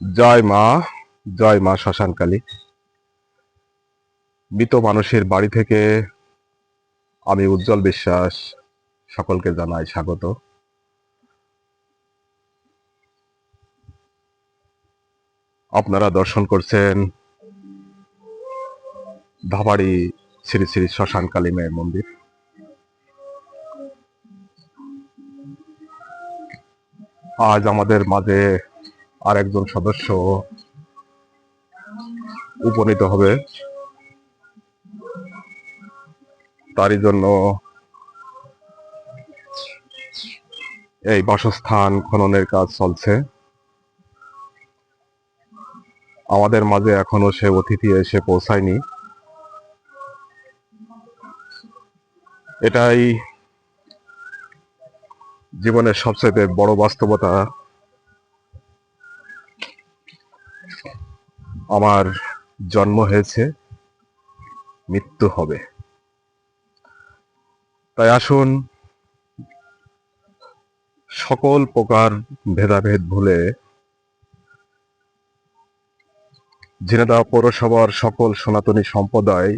জয় মা জয় মা শ্মশানকালী মৃত মানুষের বাড়ি থেকে আমি উজ্জ্বল বিশ্বাস সকলকে জানাই স্বাগত। আপনারা দর্শন করছেন ধাবাড়ি শ্রী শ্রী শ্মশান কালী মায়ের মন্দির। আজ আমাদের মাঝে আর একজন সদস্য উপনীত হবে। তারই জন্য এই বাসস্থান খননের কাজ চলছে। আমাদের মাঝে এখনও সে অতিথি এসে পৌঁছায়নি। এটাই জীবনের সবচেয়ে বড় বাস্তবতা। আমার জন্ম হয়েছে, মৃত্যু হবে। তাই আসুন, সকল প্রকার ভেদাভেদ ভুলে ঝিনাদা পৌরসভার সকল সনাতনী সম্প্রদায়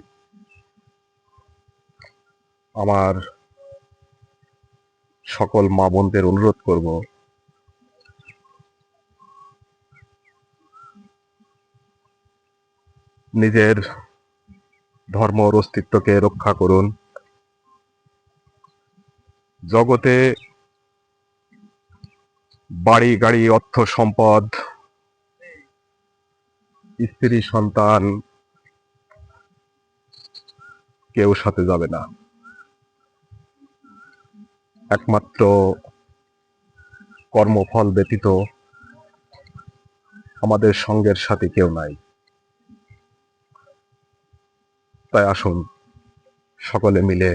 আমার সকল মা বোনদের অনুরোধ করব। নিজের ধর্ম অস্তিত্বকে রক্ষা করুন। জগতে বাড়ি, গাড়ি, অর্থ, সম্পদ, স্ত্রী, সন্তান কেউ সাথে যাবে না। একমাত্র কর্মফল ব্যতীত আমাদের সঙ্গের সাথে কেউ নাই। তাই আসুন, সকলে মিলে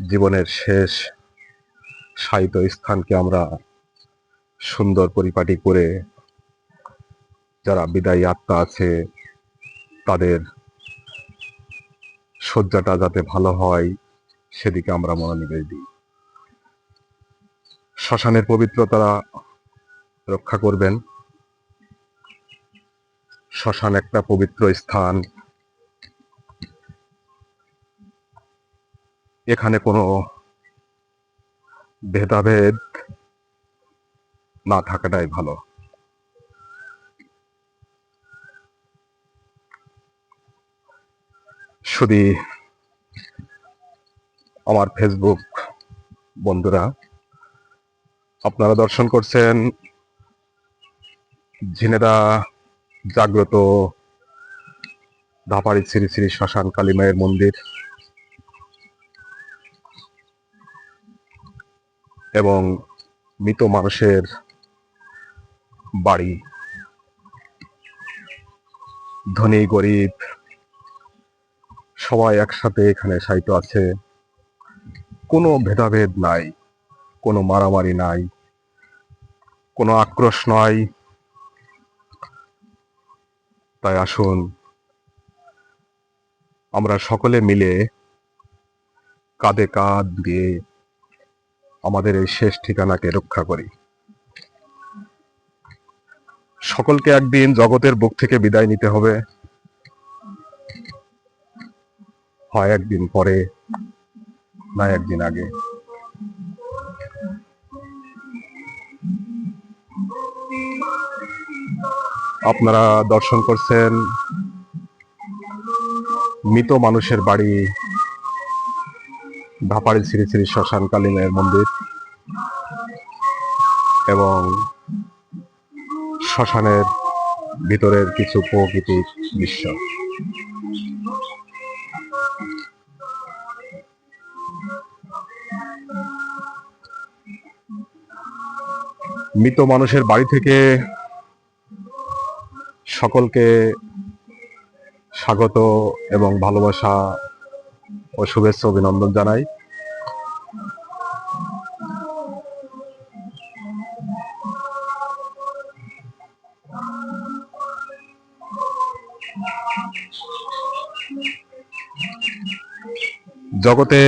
জীবনের শেষ সাহিত্য স্থানকে আমরা সুন্দর পরিপাটি করে যারা বিদায়ী আত্মা আছে, তাদের শয্যাটা যাতে ভালো হয়, সেদিকে আমরা মনোনিবেশ দিই। শ্মশানের পবিত্রতা রক্ষা করবেন। শ্মশান একটা পবিত্র স্থান। এখানে কোনো ভেদাভেদ না থাকাটাই ভালো। শুধু আমার ফেসবুক বন্ধুরা, আপনারা দর্শন করছেন ঝিনেদা জাগ্রত ধাপাড়ি শ্রী শ্রী শ্মশান কালী মায়ের মন্দির এবং মৃত মানুষের বাড়ি। ধনী, গরিব, সবাই একসাথে এখানে সাহিত্য আছে। কোনো ভেদাভেদ নাই, কোনো মারামারি নাই, কোনো আক্রোশ নয় তাই আসুন। আমরা সকলে মিলে কাঁধে কাঁধ দিয়ে আমাদের এই শেষ ঠিকানাকে রক্ষা করি। সকলকে একদিন জগতের বুক থেকে বিদায় নিতে হবে। হয় একদিন পরে, না একদিন আগে। আপনারা দর্শন করছেন মৃত মানুষের বাড়ি ধাপাড়ি শ্রী শ্রী শ্মশান কালীমের মন্দির এবং শ্মশানের ভিতরের কিছু প্রকৃতির দৃশ্য। মৃত মানুষের বাড়ি থেকে সকলকে স্বাগত এবং ভালোবাসা ও শুভেচ্ছা অভিনন্দন জানাই। জগতে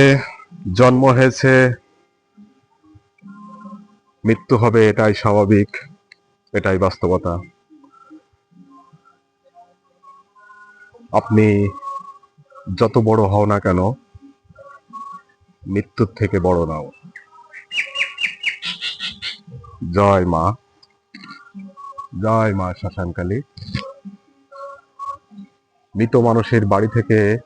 জন্ম হয়েছে, মৃত্যু হবে এটাই স্বাভাবিক, এটাই বাস্তবতা। আপনি যত বড় হও না কেন, মৃত্যুর থেকে বড় নাও। জয় মা। জয় মা শ্মশানকালী মৃত মানুষের বাড়ি থেকে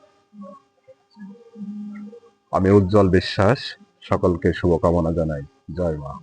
আমি উজ্জ্বল বিশ্বাস, সকলকে শুভকামনা জানাই। জয় মা।